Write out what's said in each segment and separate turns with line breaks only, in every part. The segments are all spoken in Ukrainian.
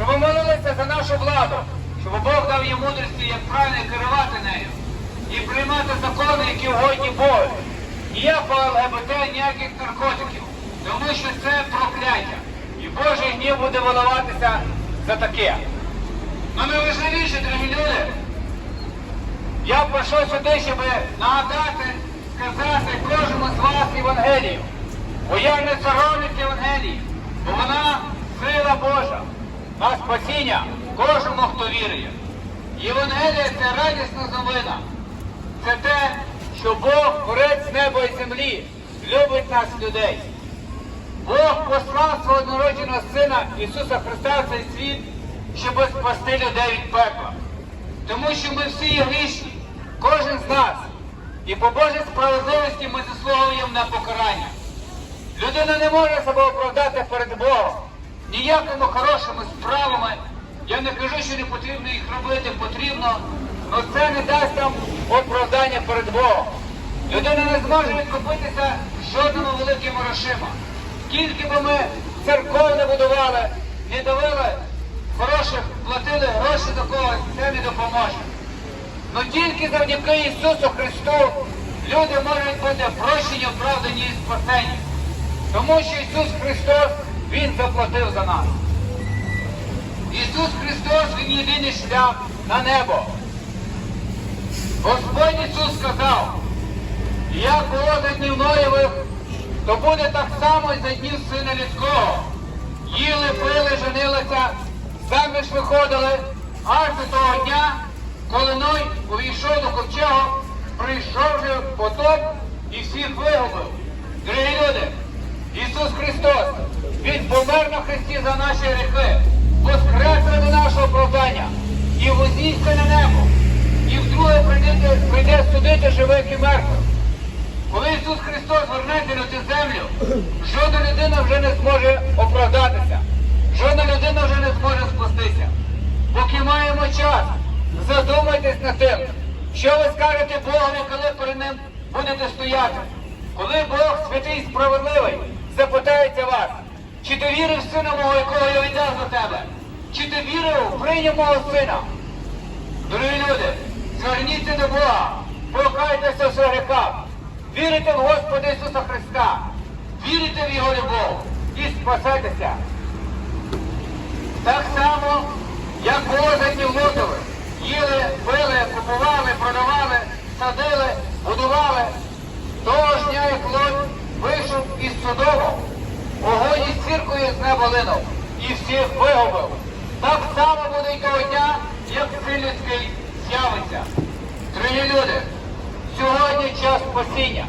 щоб ви молилися за нашу владу, щоб Бог дав їй мудрості, як правильно керувати нею і приймати закони, які вгодні Богу. Ніякого ЛГБТ, ніяких наркотиків, тому що це прокляття. І Божий гнів буде виливатися за таке. Ну найважливіше, дорогі люди, я прийшов сюди, щоб нагадати, сказати кожному з вас Євангелію. Бо я не соромлюсь Євангелії, бо вона сила Божа на спасіння кожному, хто вірує. Євангелія це радісна новина. Це те, що Бог, творець неба і землі, любить нас людей. Бог послав свого однородженого Сина Ісуса Христа в цей світ, щоб спасти людей від пекла. Тому що ми всі є грішні, кожен з нас. І по Божій справедливості ми заслуговуємо на покарання. Людина не може себе оправдати перед Богом ніякими хорошими справами. Я не кажу, що не потрібно їх робити, потрібно, але це не дасть нам оправдання перед Богом. Людина не зможе відкупитися жодними великими грошима. Скільки би ми церков не будували, не давали хороших, платили гроші до когось, це не допоможе. Но тільки завдяки Ісусу Христу люди можуть бути прощені, оправдані і спасені. Тому що Ісус Христос, Він заплатив за нас. Ісус Христос, Він єдиний шлях на небо. Господь Ісус сказав, як було за днів Ноєвих, то буде так само і за днів Сина Людського. Їли, пили, женилися, заміж виходили, аж до того дня, коли Ной увійшов до ковчега, прийшов же потоп і всіх вигубив. Дорогі люди, Ісус Христос, Він помер на Христі за наші гріхи, воскрес ради нашого оправдання і вознісся на небо. І вдруге прийде, прийде судити живих і мертвих. Коли Ісус Христос вернеться на цю землю, жодна людина вже не зможе оправдатися, жодна людина вже не зможе спастися. Поки маємо час, задумайтесь над тим, що ви скажете Богові, коли перед ним будете стояти. Коли Бог святий справедливий, запитається вас, чи ти вірив сина мого, якого я віддав за тебе? Чи ти вірив, прийняв мого сина? Дорогі люди, зверніться до Бога, покайтеся в своїх гріхах, вірите в Господа Ісуса Христа, вірите в Його любов і спасетеся. Так само, як за днів Їли, пили, купували, продавали, садили, будували. Того ж дня, як Лот вийшов із Содому, огонь із ціркою з неба линув і всіх вигубив. Так само буде й того дня, як син з'явиться. Дорогі люди, сьогодні час спасіння.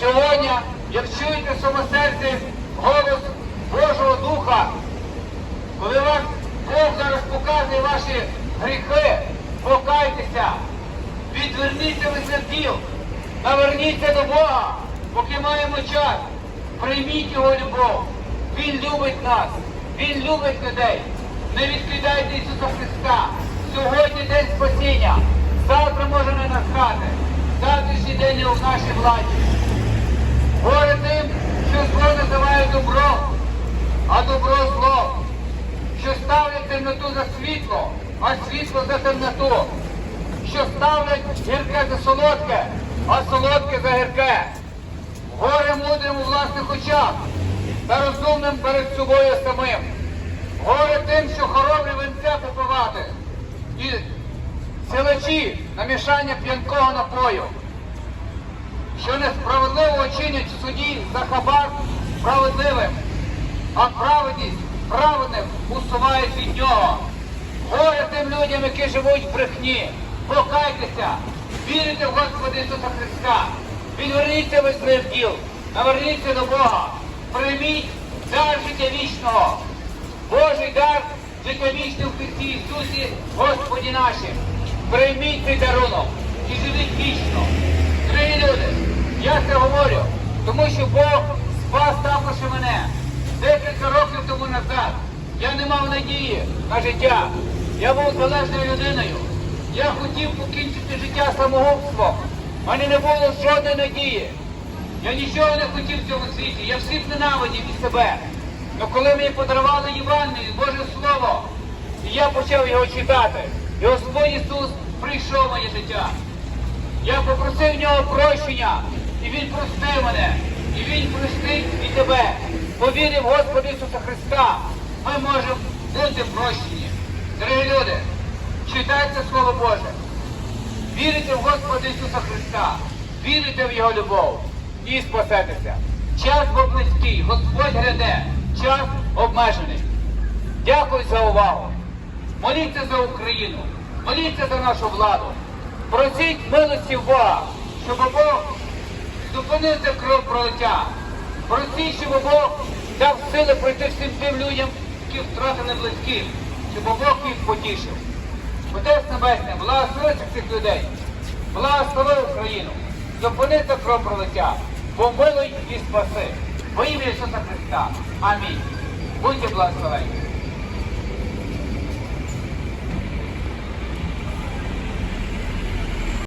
Сьогодні, як чуєте в своєму серці голос Божого Духа, коли вас Бог зараз показує ваші гріхи, покайтеся, відверніться від серділ, наверніться до Бога, поки маємо час. Прийміть Його любов. Він любить нас, Він любить людей. Не відкидайте Ісуса Христа. Сьогодні день спасіння. Завтра може не настати. Завтрашній день не у нашій владі. Горе тим, що зло називають добром, а добро зло що ставлять темноту за світло, а світло за темноту, що ставлять гірке за солодке, а солодке за гірке. Горе мудрим у власних очах та розумним перед собою самим. Горе тим, що хоробрі венце попивати і силачі на мішання п'янкого напою, що несправедливо чинять в суді за хабар справедливим, а праведність праведних усувають від нього. Горе тим людям, які живуть в брехні. Покайтеся, вірите в Господа Ісуса Христа, відверніться від своїх діл, наверніться до Бога, прийміть дар життя вічного. Божий дар життя вічне в Христі Ісусі, Господі нашим. Прийміть цей дарунок і живіть вічно. Дорогі люди, я це говорю, тому що Бог спас також і мене. Декілька років тому назад я не мав надії на життя. Я був залежною людиною. Я хотів покінчити життя самогубством. У мене не було жодної надії. Я нічого не хотів в цьому світі. Я всіх ненавидів і себе. Але коли мені подарували Євангелію, Боже Слово, І я почав його читати. І Господь Ісус прийшов в моє життя. Я попросив в нього прощення, і Він простив мене, і Він простить і тебе. Повірив в Господа Ісуса Христа. Ми можемо бути прощені. Дорогі люди, читайте Слово Боже. Вірите в Господа Ісуса Христа, вірите в Його любов і спасетеся. Час бо близький, Господь гряде, час обмежений. Дякую за увагу. Моліться за Україну, моліться за нашу владу. Просіть милості Бога, щоб Бог зупинив це кров пролиття. Просіть, щоб Бог дав сили пройти всім тим людям, які втратили близьких, щоб Бог їх потішив. Отець Небесне, благослови цих людей, благослови Україну, зупини це кров пролиття, помилуй і спаси. Во ім'я Ісуса Христа. Амінь. Будьте благословені.